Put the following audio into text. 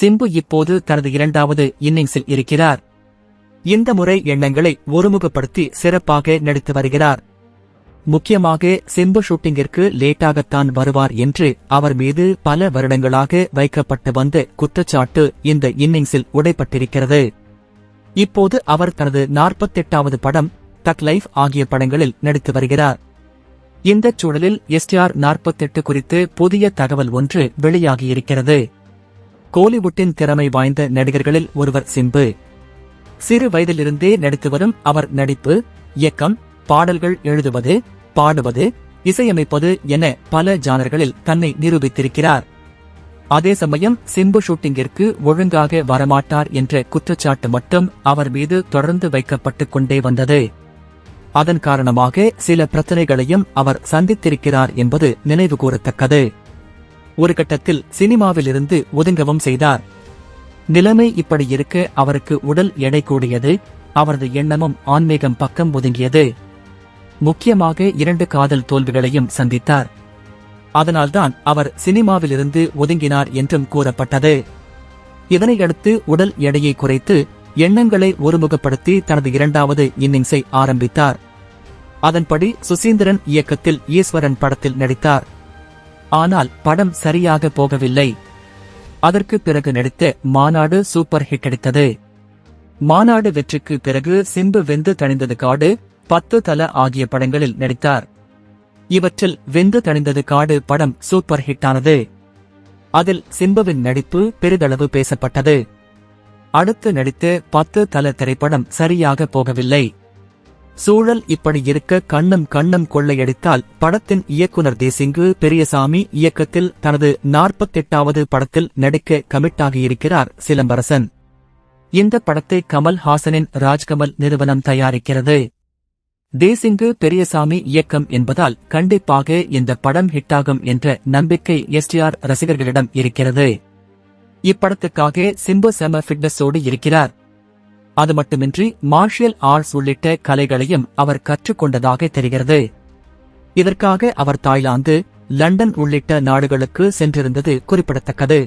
சிம்பு இப்போது தனது இரண்டாவது இன்னிங்ஸில் இருக்கிறார். இந்த முறை எண்ணங்களை ஒருமுகப்படுத்தி சிறப்பாக நடித்து வருகிறார். முக்கியமாக சிம்பு ஷூட்டிங்கிற்கு லேட்டாகத்தான் வருவார் என்று அவர் மீது பல வருடங்களாக வைக்கப்பட்டு வந்த குற்றச்சாட்டு இந்த இன்னிங்ஸில் உடைப்பட்டிருக்கிறது. இப்போது அவர் தனது நாற்பத்தெட்டாவது படம் தக் லைஃப் ஆகிய படங்களில் நடித்து வருகிறார். இந்தச் சூழலில் எஸ்டிஆர் நாற்பத்தெட்டு குறித்து புதிய தகவல் ஒன்று வெளியாகியிருக்கிறது. கோலிவுட்டின் திறமை வாய்ந்த நடிகர்களில் ஒருவர் சிம்பு. சிறு வயதிலிருந்தே நடித்து வரும் அவர் நடிப்பு இயக்கம் பாடல்கள் எழுதுவது பாடுவது இசையமைப்பது என பல ஜானர்களில் தன்னை நிரூபித்திருக்கிறார். அதே சமயம் சிம்பு ஷூட்டிங்கிற்கு ஒழுங்காக வரமாட்டார் என்ற குற்றச்சாட்டு மட்டும் அவர் மீது தொடர்ந்து வைக்கப்பட்டுக் கொண்டே வந்தது. அதன் காரணமாக சில பிரச்சனைகளையும் அவர் சந்தித்திருக்கிறார் என்பது நினைவு கூறத்தக்கது ஒரு கட்டத்தில் சினிமாவிலிருந்து ஒதுங்கவும் செய்தார். நிலைமை இப்படி இருக்க அவருக்கு உடல் எடை கூடியது அவரது எண்ணமும் ஆன்மீகம் பக்கம் ஒதுங்கியது. முக்கியமாக இரண்டு காதல் தோல்விகளையும் சந்தித்தார். அதனால்தான் அவர் சினிமாவிலிருந்து ஒதுங்கினார் என்றும் கூறப்பட்டது. இதனையடுத்து உடல் எடையை குறைத்து எண்ணங்களை ஒருமுகப்படுத்தி தனது இரண்டாவது இன்னிங்ஸை ஆரம்பித்தார். அதன்படி சுசீந்திரன் இயக்கத்தில் ஈஸ்வரன் படத்தில் நடித்தார். ஆனால் படம் சரியாக போகவில்லை. அதற்கு பிறகு நடித்த மாநாடு சூப்பர் ஹிட் அடித்தது. மாநாடு வெற்றிக்கு பிறகு சிம்பு வெந்து தணிந்தது காடு பத்து தல ஆகிய படங்களில் நடித்தார். இவற்றில் வெந்து தணிந்தது காடு படம் சூப்பர் ஹிட்டானது அதில் சிம்புவின் நடிப்பு பெரிதளவு பேசப்பட்டது. அடுத்து நடித்த பத்து தல திரைப்படம் சரியாக போகவில்லை. சூழல் இப்படி இருக்க கண்ணும் கண்ணம் கொள்ளையடித்தால் படத்தின் இயக்குனர் தேசிங்கு பெரியசாமி இயக்கத்தில் தனது நாற்பத்தெட்டாவது படத்தில் நடிக்க கமிட்டாகியிருக்கிறார் சிலம்பரசன். இந்த படத்தை கமல் ஹாசனின் ராஜ்கமல் நிறுவனம் தயாரிக்கிறது. தேசிங்கு பெரியசாமி இயக்கம் என்பதால் கண்டிப்பாக இந்த படம் ஹிட்டாகும் என்ற நம்பிக்கை எஸ்டிஆர் ரசிகர்களிடம் இருக்கிறது. இப்படத்துக்காக சிம்பு செம ஃபிட்னஸோடு இருக்கிறார். அது மட்டுமின்றி மார்ஷியல் ஆர்ட்ஸ் உள்ளிட்ட கலைகளையும் அவர் கற்றுக்கொண்டதாக தெரிகிறது. இதற்காக அவர் தாய்லாந்து லண்டன் உள்ளிட்ட நாடுகளுக்கு சென்றிருந்தது குறிப்பிடத்தக்கது.